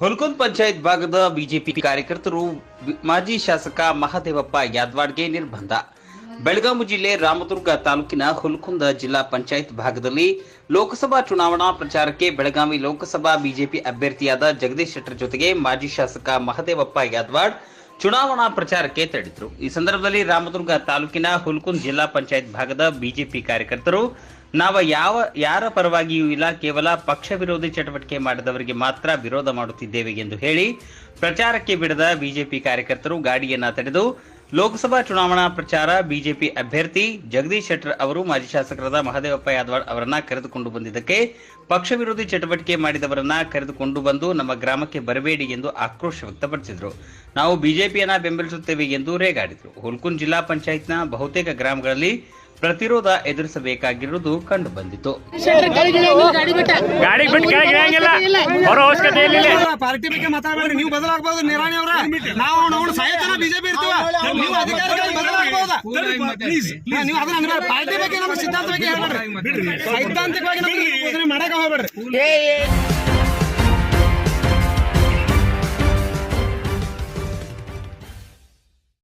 ಹುಲ್ಕುಂದ್ ಪಂಚಾಯತ್ ಭಾಗದ ಬಿಜೆಪಿ ಕಾರ್ಯಕರ್ತರು ಮಾಜಿ ಶಾಸಕ ಮಹಾದೇವಪ್ಪ ಯಾದವಾಡ್ಗೆ ನಿರ್ಬಂಧ. ಬೆಳಗಾವಿ ಜಿಲ್ಲೆ ರಾಮದುರ್ಗ ತಾಲೂಕಿನ ಹುಲ್ಕುಂದ ಜಿಲ್ಲಾ ಪಂಚಾಯತ್ ಭಾಗದಲ್ಲಿ ಲೋಕಸಭಾ ಚುನಾವಣಾ ಪ್ರಚಾರಕ್ಕೆ ಬೆಳಗಾವಿ ಲೋಕಸಭಾ ಬಿಜೆಪಿ ಅಭ್ಯರ್ಥಿಯಾದ ಜಗದೀಶ್ ಶೆಟ್ಟರ್ ಜೊತೆಗೆ ಮಾಜಿ ಶಾಸಕ ಮಹದೇವಪ್ಪ ಯಾದವಾಡ್ ಚುನಾವಣಾ ಪ್ರಚಾರಕ್ಕೆ ತೆರಳಿದ್ರು. ಈ ಸಂದರ್ಭದಲ್ಲಿ ರಾಮದುರ್ಗ ತಾಲೂಕಿನ ಹುಲ್ಕುಂದ್ ಜಿಲ್ಲಾ ಪಂಚಾಯತ್ ಭಾಗದ ಬಿಜೆಪಿ ಕಾರ್ಯಕರ್ತರು, ನಾವು ಯಾವ, ಯಾರ ಪರವಾಗಿಯೂ ಇಲ್ಲ, ಕೇವಲ ಪಕ್ಷ ವಿರೋಧಿ ಚಟುವಟಿಕೆ ಮಾಡಿದವರಿಗೆ ಮಾತ್ರ ವಿರೋಧ ಮಾಡುತ್ತಿದ್ದೇವೆ ಎಂದು ಹೇಳಿ ಪ್ರಚಾರಕ್ಕೆ ಬಿಡದ ಬಿಜೆಪಿ ಕಾರ್ಯಕರ್ತರು ಗಾಡಿಯನ್ನ ತಡೆದು ಲೋಕಸಭಾ ಚುನಾವಣಾ ಪ್ರಚಾರ ಬಿಜೆಪಿ ಅಭ್ಯರ್ಥಿ ಜಗದೀಶ್ ಶೆಟ್ಟರ್ ಅವರು ಮಾಜಿ ಶಾಸಕರಾದ ಮಹದೇವಪ್ಪ ಯಾದವಾಡ್ ಅವರನ್ನ ಕರೆದುಕೊಂಡು ಬಂದಿದ್ದಕ್ಕೆ ಪಕ್ಷ ವಿರೋಧಿ ಚಟುವಟಿಕೆ ಮಾಡಿದವರನ್ನ ಕರೆದುಕೊಂಡು ಬಂದು ನಮ್ಮ ಗ್ರಾಮಕ್ಕೆ ಬರಬೇಡಿ ಎಂದು ಆಕ್ರೋಶ ವ್ಯಕ್ತಪಡಿಸಿದರು. ನಾವು ಬಿಜೆಪಿಯನ್ನ ಬೆಂಬಲಿಸುತ್ತೇವೆ ಎಂದು ರೇಗಾಡಿದರು. ಹುಲ್ಕುನ್ ಜಿಲ್ಲಾ ಪಂಚಾಯತ್ನ ಬಹುತೇಕ ಗ್ರಾಮಗಳಲ್ಲಿ ಪ್ರತಿರೋಧ ಎದುರಿಸಬೇಕಾಗಿರುವುದು ಕಂಡು ಬಂದಿತು. ಪಾರ್ಟಿ ಬಗ್ಗೆ ನೀವು ಬದಲಾಗಬಹುದು ನಿರಾಣಿ ಅವ್ರ. ನಾವು ಬಿಜೆಪಿ ಇರ್ತೀವ? ನೀವು ಅಧಿಕಾರಿಗಳಿಗೆ ಬದಲಾಗಬಹುದು? ನೀವು ಅದನ್ನ ಅನ್ಬೇಡ್ರಿ. ಪಾರ್ಟಿ ಬಗ್ಗೆ ನಮ್ಮ ಸಿದ್ಧಾಂತ ಬಗ್ಗೆ ಹೇಳ್ಬೇಡ್ರಿ ಸೈದ್ಧಾಂತಿಕವಾಗಿ ನಮ್ಗೆ ಬೋಧನೆ ಮಾಡಕ ಹೋಗ್ಬೇಡ್ರಿ.